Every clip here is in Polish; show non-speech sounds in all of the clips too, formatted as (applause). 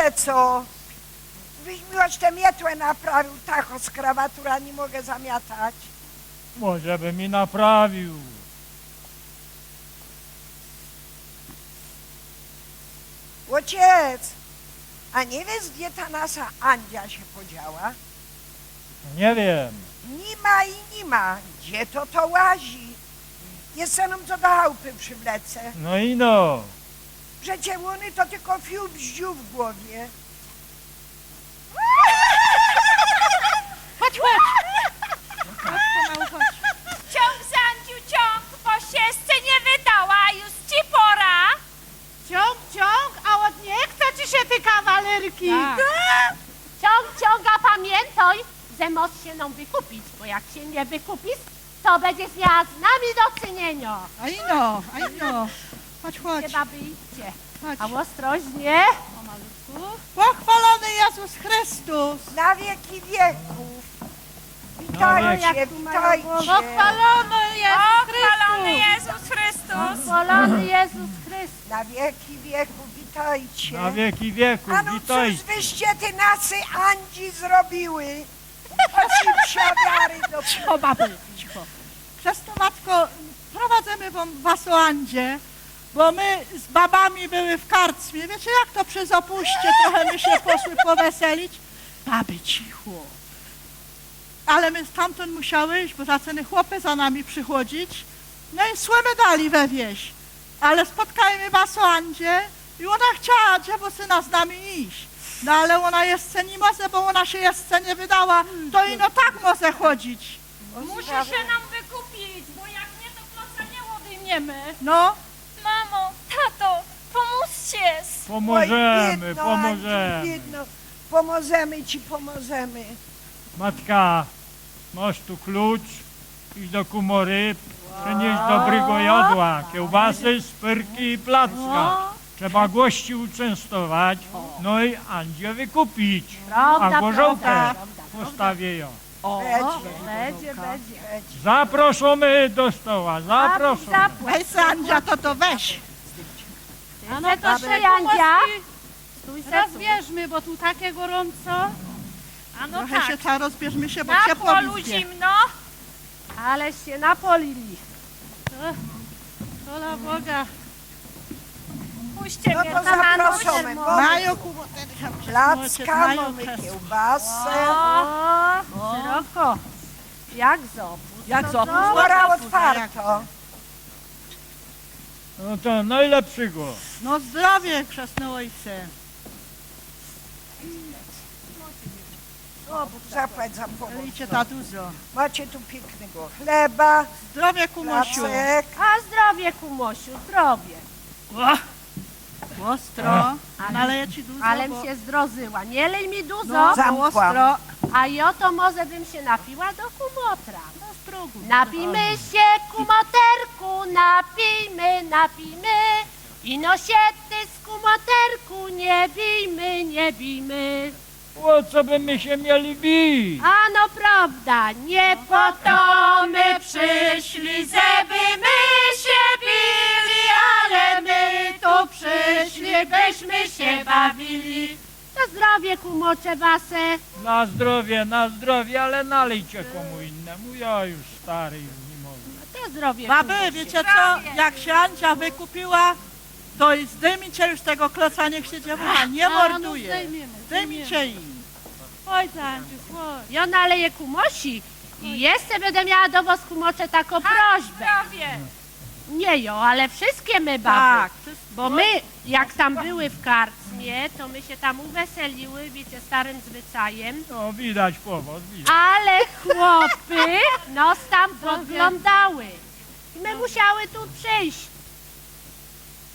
że co? Byś mi choć tę mietłę naprawił, tacho z krawatura nie mogę zamiatać. Może by mi naprawił. Ojciec, a nie wiesz, gdzie ta nasza Andzia się podziała? Nie wiem. Nie ma i nie ma. Gdzie to to łazi? Jeszcze nam co do chałupy przywlecę. No i no. Przecie łony to tylko fiu bździu w głowie. Chodź, chodź. Chodź, pomału, chodź. Ciąg, Zandziu, ciąg, bo się jeszcze nie wydała, a już ci pora. Ciąg, ciąg, a od nie chce ci się ty kawalerki. Tak. Ciąg, ciąga, pamiętaj, że możesz się nam wykupić, bo jak się nie wykupisz, to będziesz miała z nami do czynienia. A ino, a ino. Chodź, chodź. Chodź. A ostrożnie. Pomalutku. Pochwalony Jezus Chrystus. Na wieki wieków. Wieki. Witajcie, witajcie. Pochwalony Jezus Pochwalony Chrystus. Jezus Chrystus. Pochwalony Jezus Chrystus. Na wieki wieków, witajcie. Na wieki wieków, A no cóż witajcie. wyście ty nasy Andzi zrobiły? Chodź psiawiary do Cicho, baby, cicho. Przez to, matko, prowadzimy wam was o Andzie, bo my z babami były w karcmie. Wiecie, jak to przez opuście trochę my się poszły poweselić? Baby, cicho. Ale my stamtąd musiały iść, bo zaceny chłopy za nami przychodzić. No i słymy dali we wieś. Ale spotkajmy was o Andzie i ona chciała dziewo syna z nami iść. No ale ona jeszcze nie może, bo ona się jeszcze nie wydała. To i no tak może chodzić. Musi się nam wykupić, bo jak nie, to kloca nie odejmiemy. No, Mamo, tato, pomóżcie. Pomożemy, Oj, biedno, pomożemy. Andzi, biedno. Pomożemy ci, pomożemy. Matka, masz tu klucz, idź do kumory, przynieś dobrego jadła, kiełbasy, spyrki i placka. Trzeba gości uczęstować, no i Andzie wykupić. A gorzołkę postawię ją. Będzie, Będzie, będzie. będzie. Zaproszony do stoła, zaproszony. weź Sandzia, to to weź. A no to się, Jandzia. Stój se, Rozbierzmy, bo tu takie gorąco. A no Trochę tak, się trzeba rozbierzmy się, bo na ciepło polu widzę. zimno. Ale się napolili. Ola Boga. Puśćcie No mnie to. Bo Mają placka, mamy kiełbasę. O, szeroko. Jak zo? Jak No zo? to- Pora otwarto. No to najlepszego. No zdrowie, chrzestne ojcze. Zapłać za pomoc. Licie ta dużo. Macie tu pięknego chleba, Zdrowie, kumosiu. placek. A zdrowie, Kumosiu, zdrowie. Ostro. Naleję ci dużo, Alem bo... się zdrozyła. Nie lej mi dużo, No, Zamkłam. bo ostro. a i oto może bym się napiła do kumotra. No. Napijmy się, kumoterku, napijmy, napijmy. I no się ty z kumoterku, nie bijmy, nie bijmy. O co by my się mieli bić? A no prawda, nie po to my przyszli, żeby my się przyszli, byśmy się bawili. To zdrowie kumocze wasę. Na zdrowie, na zdrowie, ale nalejcie komu innemu. Ja już stary już nie mogę. To zdrowie Baby, kumocze. wiecie co? Jak się Andzia wykupiła, to i zdejmijcie już tego kloca, niech się dziewucha nie A, no morduje. zdejmiemy, Zdejmijcie jej. Chodź, Andziu, chodź. Ja naleję kumosi i jeszcze będę miała do was kumocze taką prośbę. Nie jo, ale wszystkie my baby. Tak. Bo my, jak tam były w karczmie, to my się tam uweseliły, wiecie, starym zwyczajem. No widać powód, widać. Ale chłopy nos tam podglądały. I my musiały tu przyjść.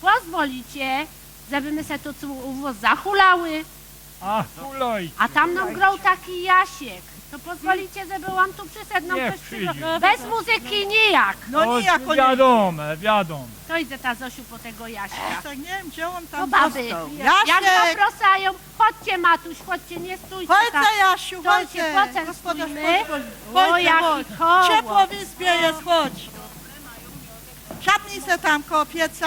Pozwolicie, żeby my se tu tu u was zahulały, A huloj, a tam nam grał taki Jasiek. To pozwolicie, żeby on tu Niech coś przyjdzie. Bez muzyki nijak. No nijako nie. wiadome, wiadome. To idzie ta Zosiu po tego Jaśka. Tak, nie wiem, gdzie on No tam baby, został. jak zaprosają, chodźcie Matuś, chodźcie, nie stójcie Chodź tam. za Jasiu, To chodź. się poczęstujmy. Chodź, O, chodź, jaki chodź. koło. Ciepło w izbie jest, chodź. Siadnij se tam koło pieca.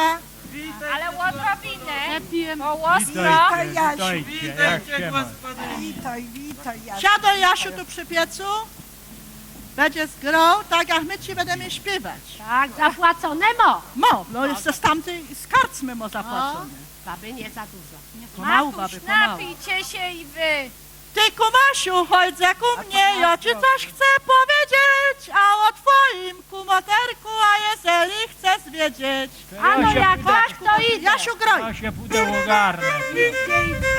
Ale odrobinę. Lepiej. Koło Witajcie, Jasiu. witajcie, jak się ma? Witaj, witaj, Jasiu. Siadaj Jasiu tu przy piecu. Będzie zgrał, tak jak my ci będziemy śpiewać. Tak, zapłacone mo. Mo, no jeszcze z tamtej, z mo zapłacone. Baby nie za dużo. Pomału, baby, pomału. napijcie się i wy. Ty kumasiu, chodź ku mnie, ja ci coś chcę powiedzieć, a o twoim kumoterku, a jeżeli chcesz wiedzieć. Ano się jak pudeł- tak, to idę. Jasiu groj. Ja się pudeł ogarnę.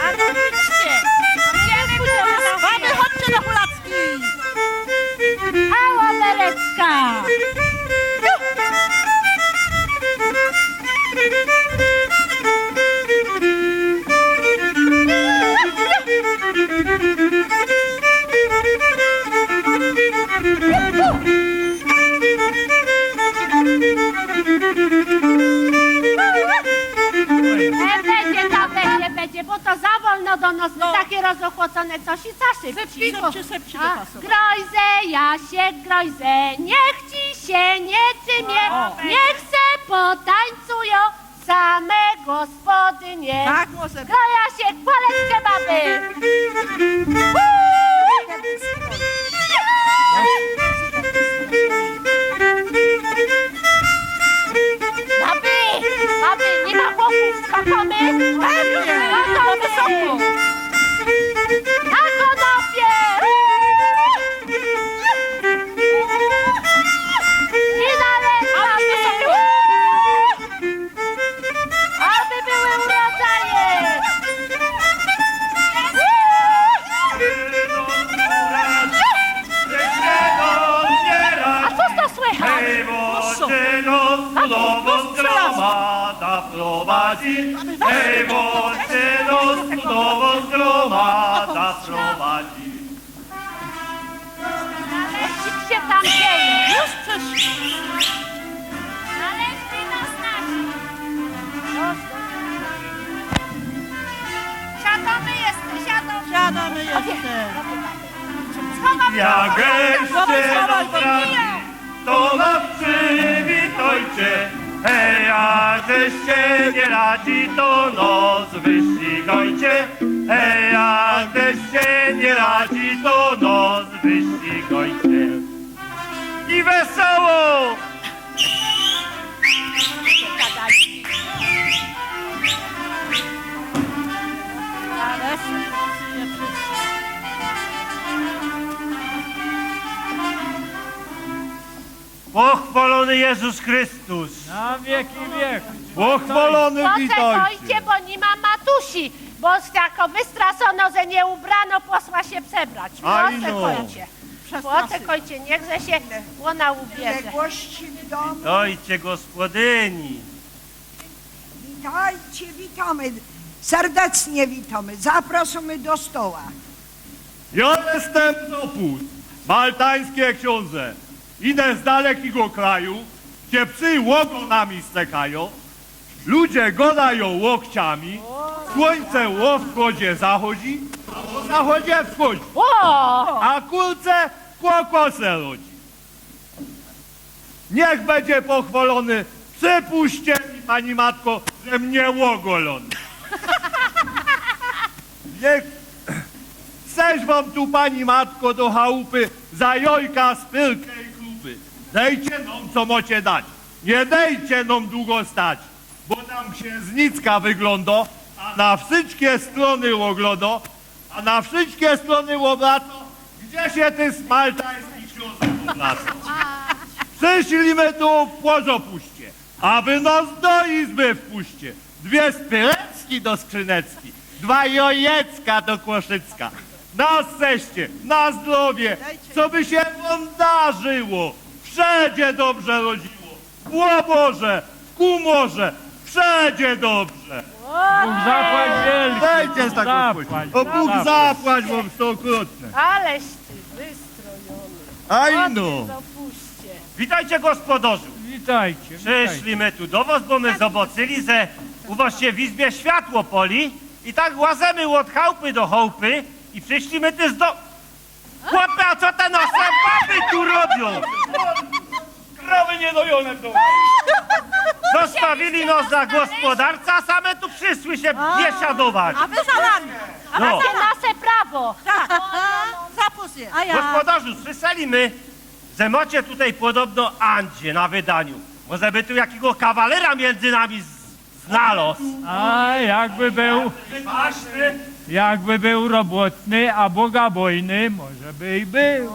Ano idźcie. Idziemy do Mamy, chodźcie do Hulacki. Ała Berecka. Rozochłocone coś i za szybci. Szybcie, szybcie A, dopasować. Grojze, Jasiek, grojze, niech ci się nie cymie, niech se potańcują same gospodynie. Tak, może być. Grojasiek, poleczkę baby. Baby, baby, nie ma chłopów, skakamy. Na wysoko. Siadamy jest, siadamy. Siadamy jeszcze. Schowaj, do pracy, to nas przywitajcie. Hej, jak się nie radzi, to nos wyścigajcie. Hej, jak się nie radzi, to nos wyścigajcie. Wesoło! Pochwalony Jezus Chrystus! Na wieki wiek. Pochwalony Poczekajcie, bo nie ma matusi, bo jako wystrasono, że nie ubrano, posła się przebrać. Aj no. Poczekajcie. Przestrasy. Poczekajcie, niechże się łona ubierze. Odległości w domu. Dojcie gospodyni! Witajcie, witamy. Serdecznie witamy. Zapraszamy do stoła. Ja jestem Zopus, maltańskie książę. Idę z dalekiego kraju, gdzie psy łogonami stekają, ludzie godają łokciami, słońce ło wschodzie zachodzi, a o zachodzie wschodzi, a kulce kłokosę rodzi. Niech będzie pochwalony, przypuśćcie mi, pani matko, że mnie łogolony. (laughs) Niech Chcesz wam tu, pani matko, do chałupy za jojka, spylkę i krupy. Dejcie nam, co mocie dać. Nie dejcie nam długo stać, bo tam księżnicka wygląda, a na wszystkie strony ogląda, a na wszystkie strony obraca, gdzie się ty smaltański książę obraca. Przyszlimy tu w płozopuście, a wy nas do izby wpuście. Dwie spyrecki do skrzynecki, dwa jojecka do kłoszycka. Na szczęście, na zdrowie, co by się wam darzyło, wszędzie dobrze rodziło. W Łoborze, w Kumorze, wszędzie dobrze. Bóg zapłać wielki. Dajcie z taką Zapłać. O Bóg zapłać wam stokrotne. Aleś. Aj no. Zapuśćcie. Witajcie gospodarzu. Witajcie, witajcie. Przyszliśmy tu do was, bo my zobaczyli, że u was się w izbie światło poli i tak łazemy od chałupy do chałupy i przyszliśmy też do... Chłopie, a co te nasze baby tu robią? Krowy niedojone w domu. Zostawili nos za gospodarca, a same tu przyszły się biesiadować. A wy za nami. A wy No. za nami. Nasze prawo. Tak. Je. A ja. Gospodarzu, słyszeliśmy, że macie tutaj podobno Andzie na wydaniu. Może by tu jakiego kawalera między nami z- znalazł. A jakby był, Ważny. jakby był robotny, a bogabojny, może by i był.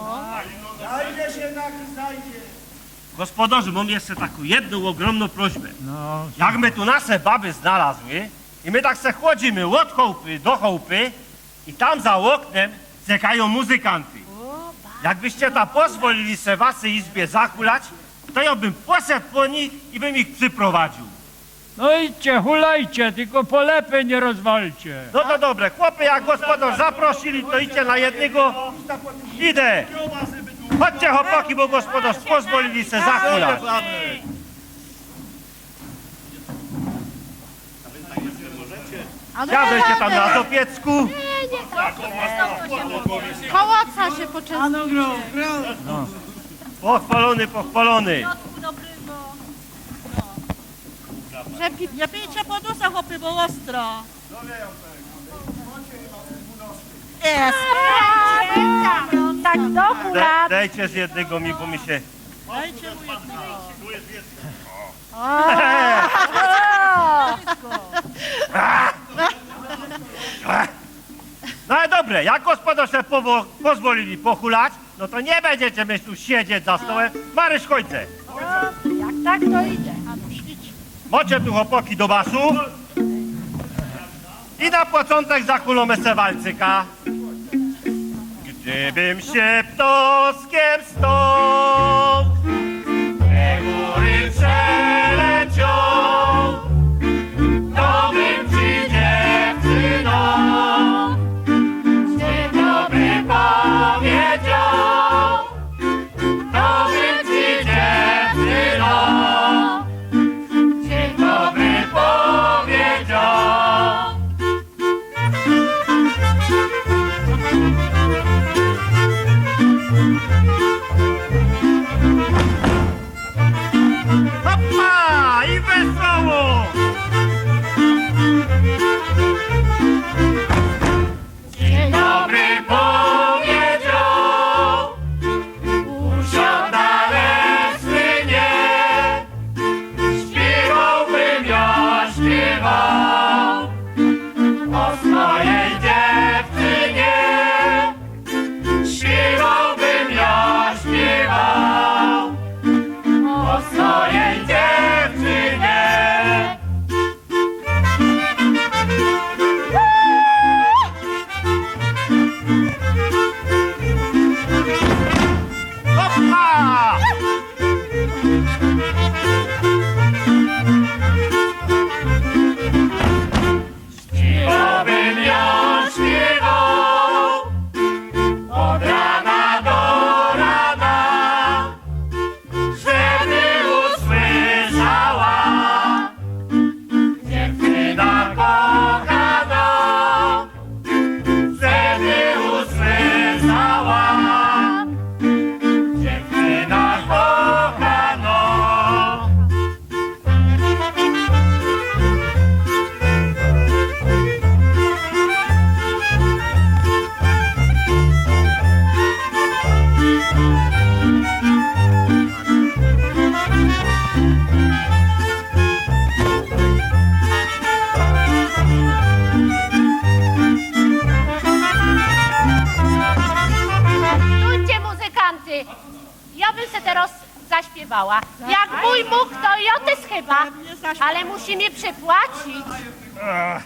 Gospodarzu, mam jeszcze taką jedną ogromną prośbę. No, Jak my tu nasze baby znalazły i my tak se chodzimy od chałupy do chałupy i tam za oknem czekają muzykanty. Jakbyście ta pozwolili se waszej izbie zachulać, to ja bym poszedł po nich i bym ich przyprowadził. no idźcie, hulajcie, tylko polepy nie rozwalcie. No to dobre, chłopy, jak gospodarz zaprosili, to idźcie na jednego. Idę. Chodźcie chłopaki, bo gospodarz pozwolili se zachulać. Siadajcie tam na dopiecku. Kołaca się poczęstuje. Pochwalony, pochwalony. Żeby Nie pijcie pod usta, chłopy, bo ostro. Jest. Tak do góra. dajcie z jednego mi, bo mi się... Dajcie mu jednego. No ale dobre, jak gospodarz se powo- pozwolili pochulać, no to nie będziecie mieć tu siedzieć za stołem. Maryś, chodźcie. Jak tak to idzie. Macie tu chłopaki do basu. I na początek zachulamy se walcyka. Gdybym się ptoskiem stąd Ale musi mi przypłacić. Ach,